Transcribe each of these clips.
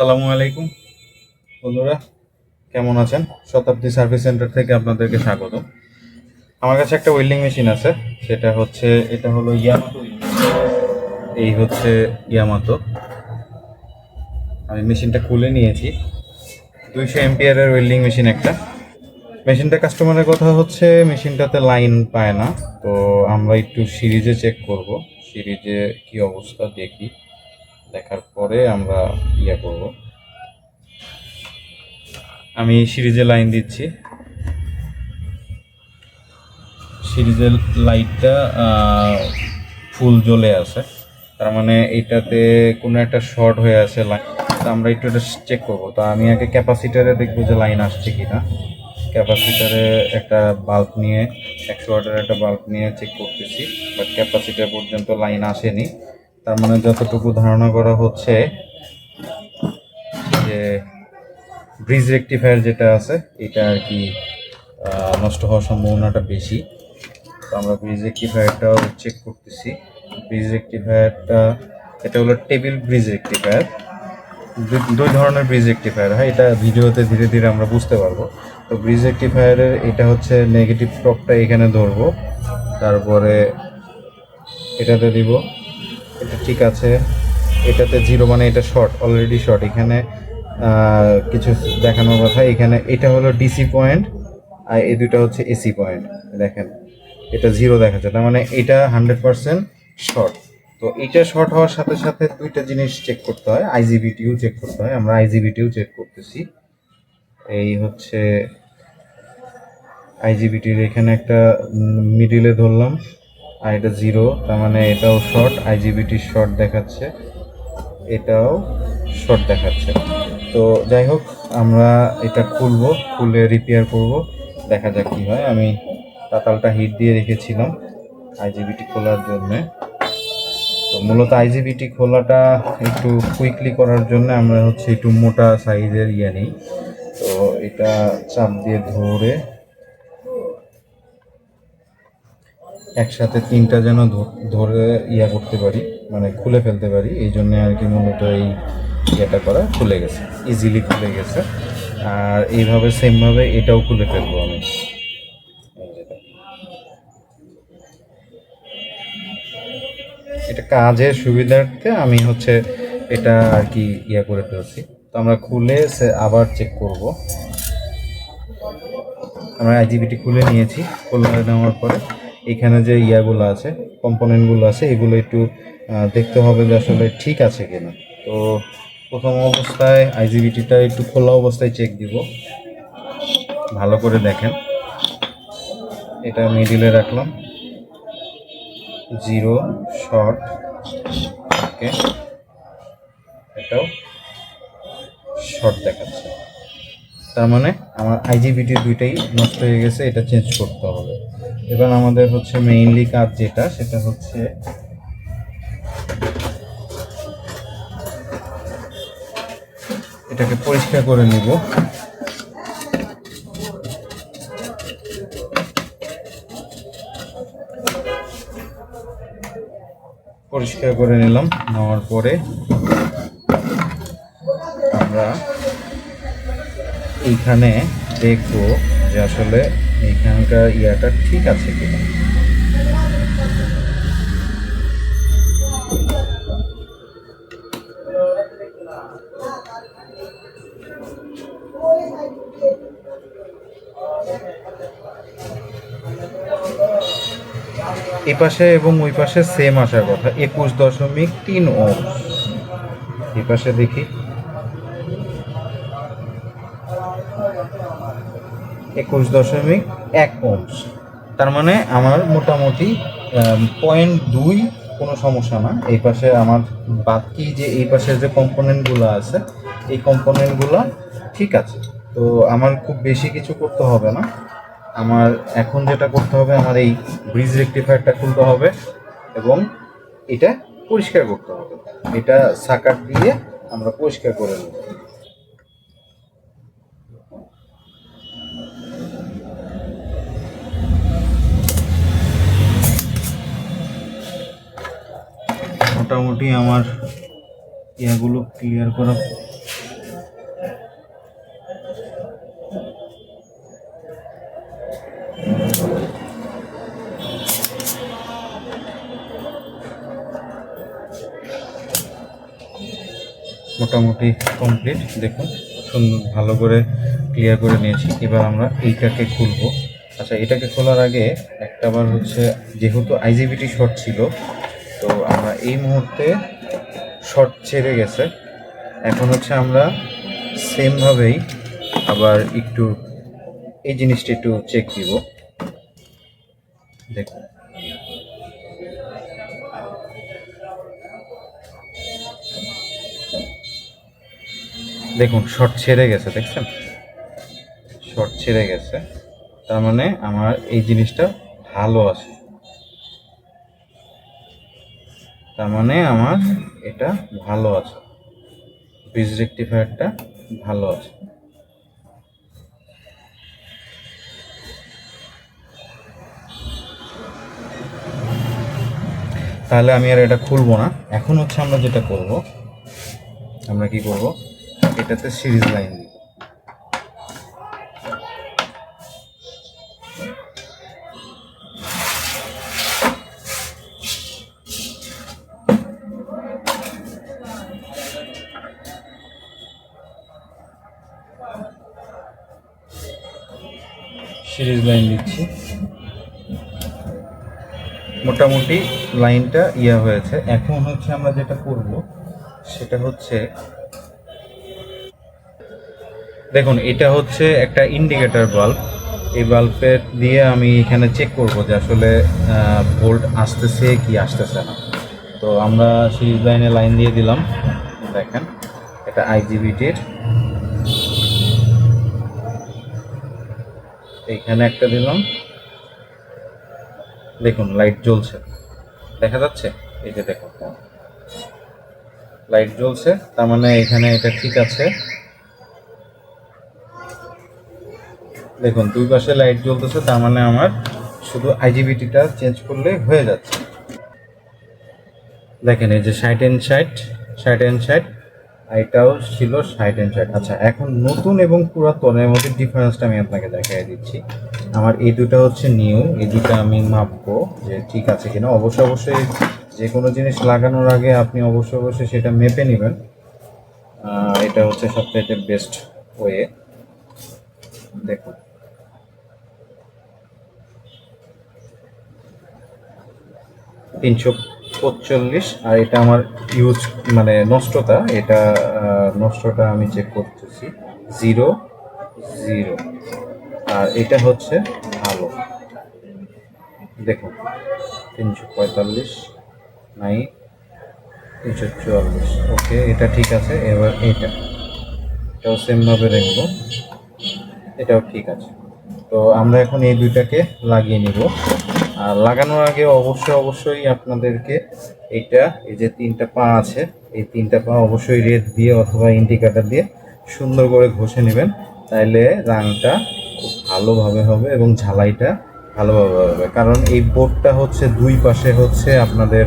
আসসালামু আলাইকুম। বন্ধুরা, কেমন আছেন? শতাব্দী সার্ভিস সেন্টার থেকে আপনাদেরকে স্বাগত। আমার কাছে একটা ওয়েল্ডিং মেশিন আছে, সেটা হচ্ছে, এটা হলো ইয়ামাতো এই হচ্ছে ইয়ামাতো আমি মেশিনটা খুলে নিয়েছি। দুইশো এমপিয়ারের ওয়েল্ডিং মেশিন একটা। মেশিনটা কাস্টমারের কথা হচ্ছে, মেশিনটাতে লাইন পায় না। তো আমরা একটু সিরিজে চেক করব। সিরিজে কি অবস্থা, দেখি। দেখার পরে আমরা ইয়ে করব। আমি সিরিজে লাইন দিচ্ছি। সিরিজের লাইটটা ফুল জ্বলে আছে। তার মানে এটাতে কোনো একটা শর্ট হয়ে আছে লাইন। তো আমরা একটু এটা চেক করব। তো আমি আগে ক্যাপাসিটারে দেখব যে লাইন আসছে কিনা। ক্যাপাসিটারে একটা বাল্ব নিয়ে একশো ওয়াটের একটা বাল্ব নিয়ে চেক করতেছি। বাট ক্যাপাসিটার পর্যন্ত লাইন আসেনি। তার মানে যতটুকু ধারণা করা হচ্ছে যে ব্রিজ রেকটিফায়ার যেটা আছে, এটা আর কি নষ্ট হওয়ার সম্ভাবনাটা বেশি। তো আমরা ব্রিজ রেকটিফায়ারটাও চেক করতেছি। ব্রিজ রেকটিফায়ারটা, এটা হলো টেবিল ব্রিজ রেকটিফায়ার। দুই ধরনের ব্রিজ রেকটিফায়ার, হয়, এটা ভিডিওতে ধীরে ধীরে আমরা বুঝতে পারব। তো ব্রিজ রেকটিফায়ারের এটা হচ্ছে নেগেটিভ টপটা এখানে ধরবো। তারপরে এটাতে দিব এটা ঠিক আছে। এটাতে জিরো মানে এটা শর্ট অলরেডি শর্ট এখানে কিছু দেখানোর কথা। এখানে এটা হলো ডিসি পয়েন্ট আর এই দুটো হচ্ছে এসি পয়েন্ট দেখেন, এটা জিরো দেখাচ্ছে। তার মানে এটা হান্ড্রেড পার্সেন্ট শর্ট তো এটা শর্ট হওয়ার সাথে সাথে দুইটা জিনিস চেক করতে হয়। আইজিবিটিও চেক করতে হয়। আমরা আইজিবিটিও চেক করতেছি। এই হচ্ছে আইজিবিটির এখানে একটা মিডিলে ধরলাম। আর এটা জিরো তার মানে এটাও শর্ট আইজিবিটির শর্ট দেখাচ্ছে। এটাও শর্ট দেখাচ্ছে। তো যাই হোক, আমরা এটা খুলবো, খুলে রিপেয়ার করব, দেখা যাক কি হয়। আমি তাতালটা হিট দিয়ে রেখেছিলাম আইজিবিটি খোলার জন্যে। তো মূলত আইজিবিটি খোলাটা একটু কুইকলি করার জন্য আমরা হচ্ছে একটু মোটা সাইজের ইয়ে নিই। তো এটা চাপ দিয়ে ধরে একসাথে তিনটা যেন ধরে ইয়া করতে পারি মানে খুলে ফেলতে পারি, এই জন্য আর কি মূলত এই ইয়েটা করা খুলে গেছে ইজিলি খুলে গেছে। আর এইভাবে সেমভাবে এটাও খুলে ফেলব আমি। এটা কাজের সুবিধার্থে আমি হচ্ছে এটা আর কি ইয়া করে ফেলছি। তো আমরা খুলে আবার চেক করব। আমরা আইজিবিটি খুলে নিয়েছি খুলে নেওয়ার পরে। এখানে যে ইয়াগুলো আছে, কম্পোনেন্টগুলো আছে, এগুলো একটু দেখতে হবে যে আসলে ঠিক আছে কিনা। তো প্রথম অবস্থায় আইজিবিটিটা একটু খোলা অবস্থায় চেক দিব। ভালো করে দেখেন। এটা মিডিলে রাখলাম। Zero short okay. এটাও শর্ট দেখাচ্ছে। তার মানে আমার আইজিবিটি দুইটাই নষ্ট হয়ে গেছে, এটা চেঞ্জ করতে হবে। এবার আমাদের হচ্ছে মেইনলি কাজ যেটা, সেটা হচ্ছে এটাকে পরিষ্কার করে নিব। পরিষ্কার করে নিলাম, নেওয়ার পরে আমরা এইখানে দেখব যে আসলে এইখানকার ইয়াটা ঠিক আছে কিনা? এই পাশে এবং ওই পাশে সেম আসার কথা, একুশ দশমিক তিন ওম। এই পাশে দেখি। একুশ দশমিক এক ওমস তার মানে আমার মোটামুটি পয়েন্ট দুই কোনো সমস্যা না। এই পাশে আমার বাকি যে, এই পাশের যে কম্পোনেন্টগুলো আছে, এই কম্পোনেন্টগুলো ঠিক আছে। তো আমার খুব বেশি কিছু করতে হবে না। আমার এখন যেটা করতে হবে, আমার এই ব্রিজ রেক্টিফায়ারটা খুলতে হবে এবং এটা পরিষ্কার করতে হবে। এটা সাকার দিয়ে আমরা পরিষ্কার করে নেব। মোটামুটি আমার ইয়াগুলো ক্লিয়ার করা। মোটামুটি কমপ্লিট দেখুন, সুন্দর, ভালো করে ক্লিয়ার করে নিয়েছি। এবার আমরা এইটাকে খুলবো। আচ্ছা এটাকে খোলার আগে একটা বার হচ্ছে, যেহেতু আইজিবিটি শর্ট ছিল তো আমরা এই মুহূর্তে শর্ট ছেড়ে গেছে। এখন হচ্ছে আমরা সেমভাবেই আবার একটু এই জিনিসটা একটু চেক দিব। দেখুন। দেখুন, শর্ট ছেড়ে গেছে, দেখছেন? শর্ট ছেড়ে গেছে। তার মানে আমার এই জিনিসটা ভালো আছে। তার মানে আমার এটা ভালো আছে। ব্রিজ রেক্টিফায়ারটা ভালো আছে। তাহলে আমি আর এটা খুলবো না। এখন হচ্ছে আমরা যেটা করব, আমরা কি করব? এটাতে সিরিজ লাইন দিব সিরিজ লাইন দিচ্ছি। মোটামুটি লাইনটা ইয়া হয়েছে। এখন হচ্ছে আমরা যেটা করব, সেটা হচ্ছে, দেখুন, এটা হচ্ছে একটা ইন্ডিকেটর বাল্ব এই বাল্বের দিয়ে আমি এখানে চেক করব যে আসলে ভোল্ট আসতেছে কি আসতেছে না। তো আমরা সিরিজ লাইনে লাইন দিয়ে দিলাম। দেখেন, এটা আইজিবিটির এইখানে একটা দিলাম। দেখুন লাইট জ্বলছে। দেখা যাচ্ছে? এই যে দেখুন। লাইট জ্বলছে, তার মানে এখানে এটা ঠিক আছে। দেখুন, দুই পাশে লাইট জ্বলতেছে, তার মানে আমার শুধু আইজিবিটিটা চেঞ্জ করলে হয়ে যাচ্ছে। দেখেন, এই যে ষাট এন ষাট ষাট এন ষাট এটাও ছিল ষাট এন ষাট। আচ্ছা এখন নতুন এবং পুরাতনের মধ্যে ডিফারেন্সটা আমি আপনাকে দেখাই দিচ্ছি। আমার এই দুটো হচ্ছে নিউ এই দুটো আমি মাপবো, যে ঠিক আছে কিনা। অবশ্যই অবশ্যই যে কোনো জিনিস লাগানোর আগে আপনি অবশ্যই অবশ্যই সেটা মেপে নেবেন। এটা হচ্ছে সবথেকে বেস্ট ওয়ে দেখুন। তিনশো পঁচল্লিশ আর এটা আমার ইউজ মানে নষ্টতা এটা নষ্টটা আমি চেক করতেছি। জিরো জিরো আর এটা হচ্ছে ভালো। দেখুন, তিনশো পঁয়তাল্লিশ নাই তিনশো চুয়াল্লিশ। ওকে, এটা ঠিক আছে, এবার এটা। এটাও সেমভাবে রাখব এটাও ঠিক আছে। তো আমরা এখন এই দুইটাকে লাগিয়ে নিব। আর লাগানোর আগে অবশ্যই অবশ্যই আপনাদেরকে এইটা, এই যে তিনটা পা আছে, এই তিনটা পা অবশ্যই রেড দিয়ে অথবা ইন্ডিকেটার দিয়ে সুন্দর করে ঘষে নেবেন। তাইলে রাংটা খুব ভালোভাবে হবে এবং ঝালাইটা ভালোভাবে হবে। কারণ এই বোর্ডটা হচ্ছে দুই পাশে হচ্ছে আপনাদের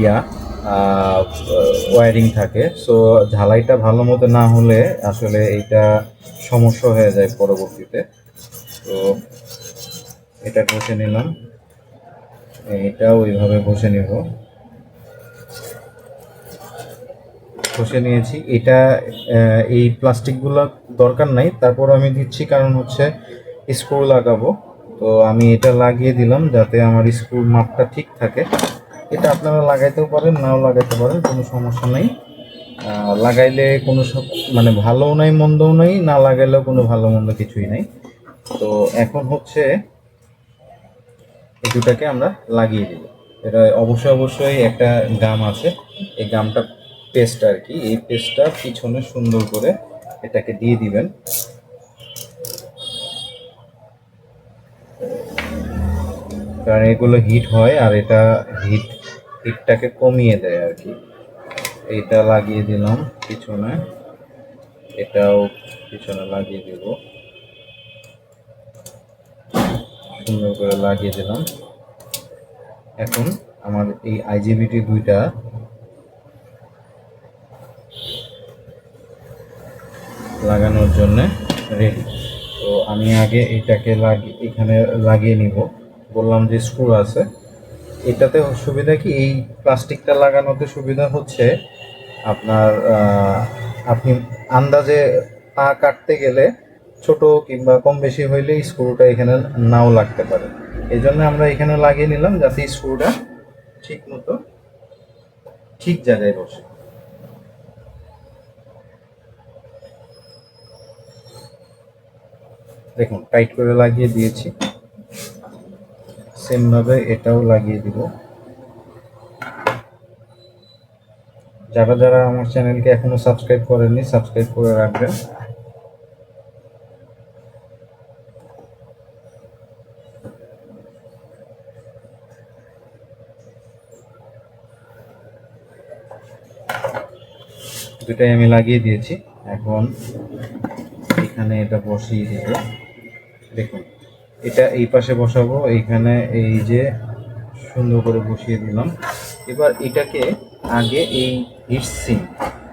ইয়া ওয়ারিং থাকে। সো ঝালাইটা ভালো মতো না হলে আসলে এইটা সমস্যা হয়ে যায় পরবর্তীতে। তো এটা ঘষে নিলাম। এটা ওইভাবে ঘষে নিব। ঘষে নিয়েছি। এটা এই প্লাস্টিকগুলো দরকার নাই। তারপর আমি দিচ্ছি কারণ হচ্ছে স্ক্রু লাগাবো। তো আমি এটা লাগিয়ে দিলাম যাতে আমার স্ক্রুর মাপটা ঠিক থাকে। এটা আপনারা লাগাইতেও পারেন, নাও লাগাইতে পারেন, কোনো সমস্যা নেই। লাগাইলে কোনো মানে ভালোও নাই, মন্দও নাই, না লাগাইলেও কোনো ভালো মন্দ কিছুই নাই। তো এখন হচ্ছে এই দুটাকে আমরা লাগিয়ে দিব। এটা অবশ্যই অবশ্যই একটা গাম আছে। এই গামটা পেস্ট আর কি। এই পেস্টটা পিছনে সুন্দর করে এটাকে দিয়ে দিবেন। কারণ এগুলো হিট হয় আর এটা হিট হিটটাকে কমিয়ে দেয় আর কি। এইটা লাগিয়ে দিলাম পিছনে। এটাও পিছনে লাগিয়ে দিব। সুন্দর করে লাগিয়ে দিলাম। এখন আমার এই আইজিবিটি দুইটা লাগানোর জন্য রেডি তো আমি আগে এটাকে লাগিয়ে এখানে লাগিয়ে নিব। বললাম যে স্ক্রু আছে। এটাতে সুবিধা কি? এই প্লাস্টিকটা লাগানোতে সুবিধা হচ্ছে আপনার আপনি আন্দাজে পা কাটতে গেলে ছোট কিংবা কম বেশি হইলে স্ক্রুটা এখানে নাও লাগতে পারে। এই জন্য আমরা এখানে লাগিয়ে নিলাম যাতে স্ক্রুটা ঠিক মতো ঠিক জায়গায় বসে। দেখুন টাইট করে লাগিয়ে দিয়েছি। সেম ভাবে এটাও লাগিয়ে দিব। যারা যারা আমার চ্যানেলকে এখনও সাবস্ক্রাইব করেননি, সাবস্ক্রাইব করে রাখবেন। দুটাই আমি লাগিয়ে দিয়েছি। এখন এখানে এটা বসিয়ে দেব। দেখুন, এটা এই পাশে বসাবো, এইখানে এই যে সুন্দর করে বসিয়ে দিলাম। এবার এটাকে আগে এই হিটসিং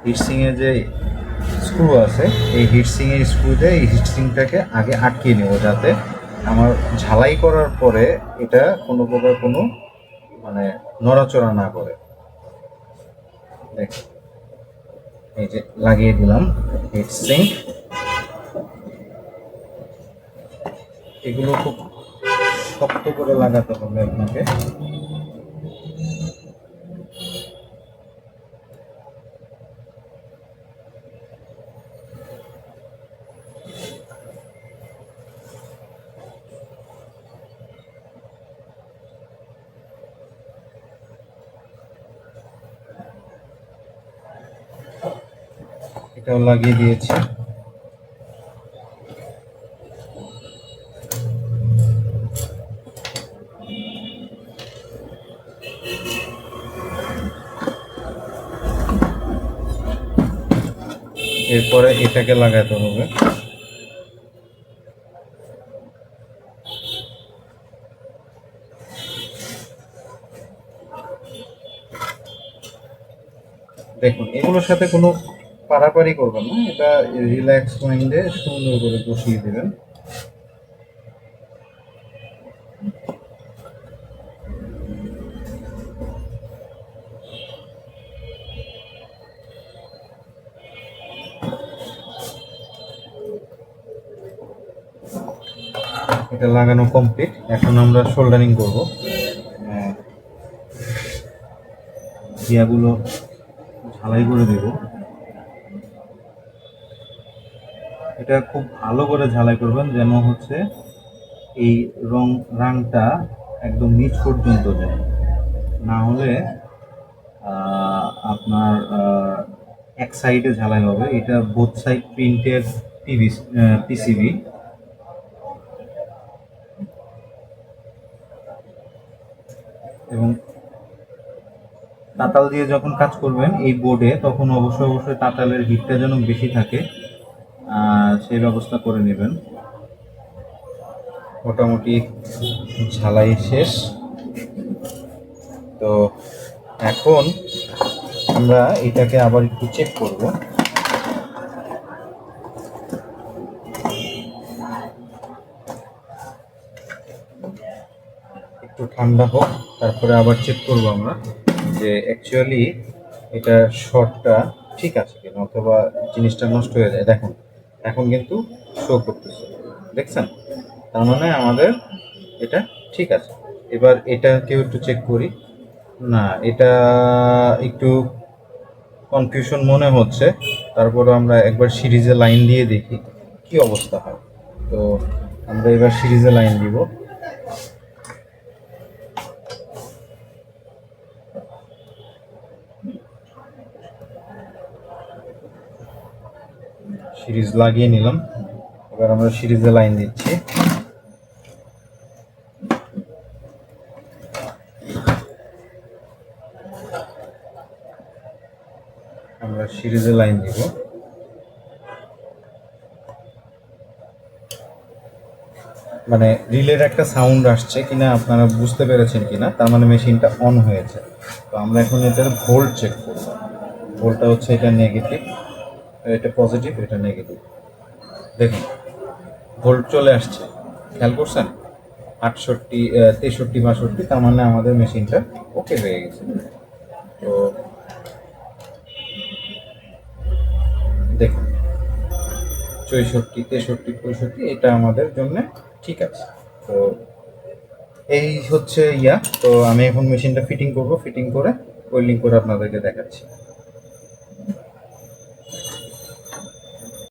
হিটসিং এর যে স্ক্রু আছে, এই হিটসিং এর স্ক্রুতে এই হিটসিংটাকে আগে আটকিয়ে নেব যাতে আমার ঝালাই করার পরে এটা কোনো প্রকার কোনো মানে নড়াচড়া না করে। দেখ এই যে লাগিয়ে দিলাম হিটসিং এগুলো খুব শক্ত করে লাগাতে হবে আপনাকে। এটাও লাগিয়ে দিয়েছি। এরপরে এটাকে লাগাতে হবে। দেখুন এগুলোর সাথে কোনো পারাপারি করবেন না, এটা রিল্যাক্স মাইন্ডে সুন্দর করে বসিয়ে দেবেন। এটা লাগানো কমপ্লিট এখন আমরা শোল্ডারিং করব। জিয়াগুলো ঝালাই করে দেব। এটা খুব ভালো করে ঝালাই করবেন যেন হচ্ছে এই রং, রাংটা একদম নিচ পর্যন্ত যায়। না হলে আপনার এক সাইডে ঝালাই হবে। এটা বোথ সাইড প্রিন্টের পিভি পিসিবি এবং তাতাল দিয়ে যখন কাজ করবেন এই বোর্ডে তখন অবশ্যই অবশ্যই তাতালের হিটটা যেন বেশি থাকে। সেই ব্যবস্থা করে নেবেন। মোটামুটি ঝালাই শেষ। তো এখন আমরা এটাকে আবার একটু চেক করব। একটু ঠান্ডা হোক, তারপরে আবার চেক করব আমরা যে অ্যাকচুয়ালি এটা শর্টটা ঠিক আছে কিনা, অথবা জিনিসটা নষ্ট হয়ে যায়। দেখুন এখন কিন্তু শো করতেছে। দেখছেন? তার মানে আমাদের এটা ঠিক আছে। এবার এটাকেও একটু চেক করি। না, এটা একটু কনফিউশন মনে হচ্ছে। তারপরে আমরা একবার সিরিজে লাইন দিয়ে দেখি। কি অবস্থা হয়? তো আমরা এবার সিরিজে লাইন দিব। সিরিজ লাগিয়ে নিলাম। এবার আমরা সিরিজে লাইন দিচ্ছি। আমরা সিরিজে লাইন দিব। মানে রিলের একটা সাউন্ড আসছে কিনা আপনারা বুঝতে পেরেছেন কিনা, তার মানে মেশিনটা অন হয়েছে। তো আমরা এখন এটার ভোল্ট চেক করব। ভোল্টটা হচ্ছে এটা নেগেটিভ এটা পজিটিভ এটা নেগেটিভ দেখুন ভোল্ট চলে আসছে। খেয়াল করছেন? আটষট্টি তেষট্টি, বাষট্টি, তার মানে আমাদের মেশিনটা ওকে হয়ে গেছে। তো দেখুন, চৌষট্টি, তেষট্টি, পঁয়ষট্টি, এটা আমাদের জন্য ঠিক আছে। তো এই হচ্ছে ইয়া। তো আমি এখন মেশিনটা ফিটিং করব। ফিটিং করে ওয়েল্ডিং করে আপনাদেরকে দেখাচ্ছি।